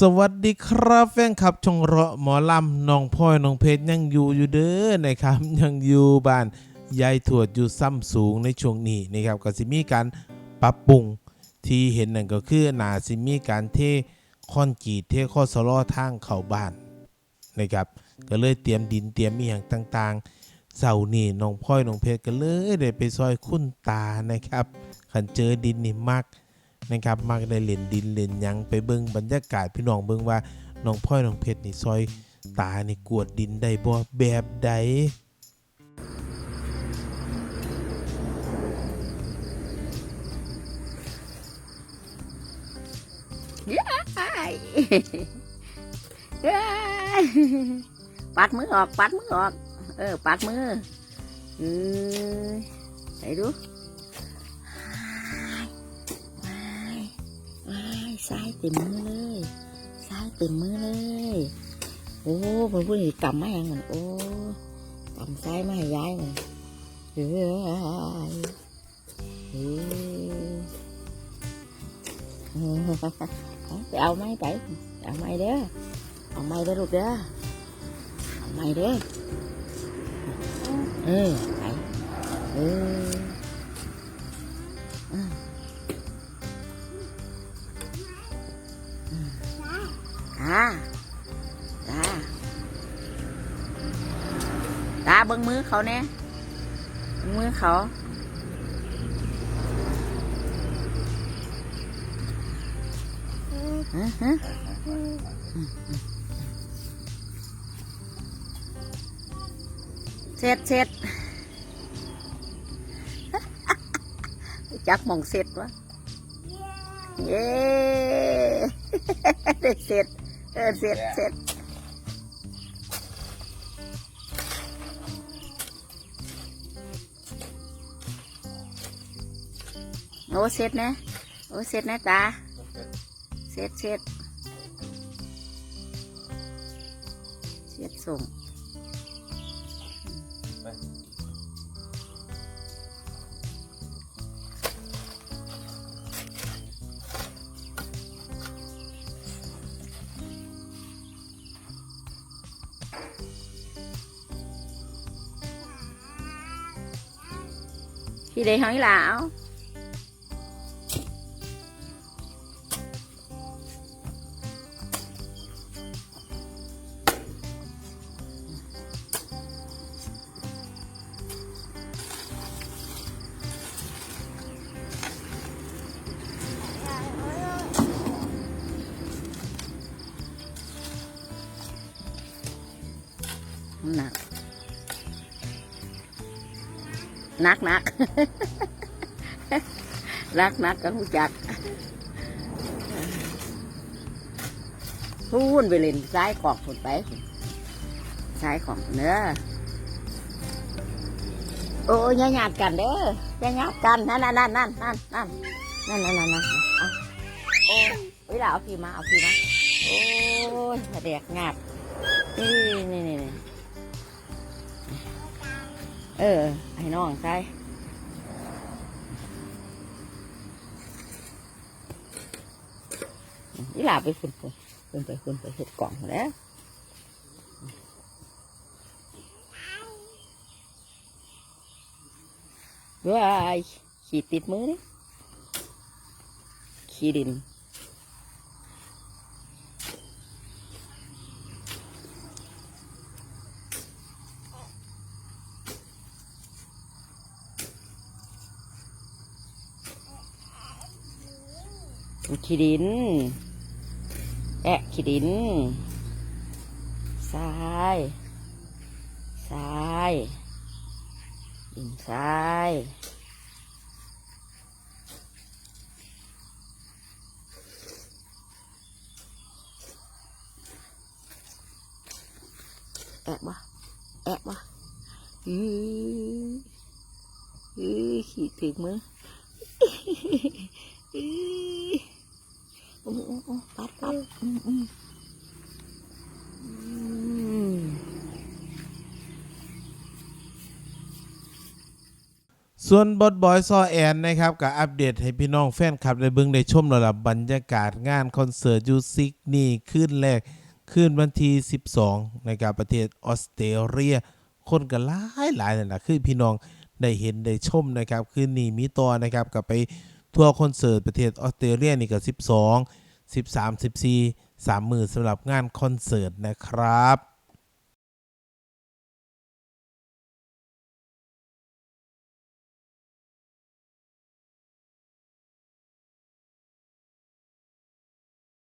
สวัสดีครับแฟนคลับช่องเราะหมอลำน้องพ่อยน้องเพชรยังอยู่อยู่เด้อนะครับ ยังอยู่บ้านยายถวดอยู่ซ้ำสูงในช่วงนี้นะครับก็สิมีการปรับปรุงที่เห็นนั่นก็คือนาสิมีการเทคอนกรีตเทข้อสลอทางเข้าบ้านนะครับก็เลยเตรียมดินเตรียมอีหยังต่างๆเสาร์นี้น้องพ่อยน้องเพชรก็เลยได้ไปซอยคุณตานะครับขันเจอดินนี่มัก นะครับมักได้เล่นดินเล่นยังไปเบิ่งบรรยากาศพี่น้องเบิ่งว่าน้องพ่อยน้องเพชรนี่ซอยตานี่กวดดินได้บ่แบบใดปัดมือออก ปัดมือออก เออ ปัดมือ เออไหนดู เต็มมือเลยซ้ายเต็มมือเลย โอ้เพื่อนพูดนี่กำมาอย่างเหมือนโอ้กำซ้ายมาให้ย้ายเหมือนเอ้ยเอ้ยไปเอาไม้ไปเอาไม้เด้อเอาไม้เด้อลูกเด้อเอาไม้เด้อเออไปเออ ตาตาตาเบิ้งมือเขาเนี่ยมือเขาเสร็จเสร็จจักมองเสร็จวะเย้ได้เสร็จ เออเสร็จเสร็จโอ้เสร็จนะโอ้เสร็จนะตาเช็ดเช็ดเช็ดส่ง thì để hỏi lão. Nào นักนักนักรักนักก็รู้จักพูนไปเล่นซ้ายของผลไปซ้ายของเนื้อโอ้ยหยาดกันเด้อยหยาดกันนั่นนั่นนั่นนั่นนั่นนั่นนั่นนั่นนั่นเอาโอ้ยเวลาเอาพี่มาเอาพี่มาโอ้ยแดกงาดนี่นี่นี่ เออ ให้น้องใช่นี่หลาไปฝุ่นฝุ่นฝุ่นไปฝุ่นไปเห็ดกล่องแล้วว้ายขีดติดมือนี่ขีดิน ขี้ดิน แอะขี้ดินทรายทรายดินทรายแอะบ่แอะบ่อืออือขี้ถึงมือ อือโอ้โอ้โอ้ปัดปัดอืมอืมส่วนบอดบอยซอแอนนะครับก็อัปเดตให้พี่น้องแฟนคลับได้เบิ่งได้ชมระดับบรรยากาศงานคอนเสิร์ตยูซิกนี่ขึ้นแรกขึ้นวันที่ 12 นะครับประเทศออสเตรเลีย คนก็หลายหลายเลยนะคือพี่น้องได้เห็นได้ชมนะครับ คืนนี้มีต่อนะครับกับไป ทัวร์คอนเสิร์ตประเทศออสเตรเลียนี่ก็12 13 14 3 มือสำหรับงานคอนเสิร์ตนะครับ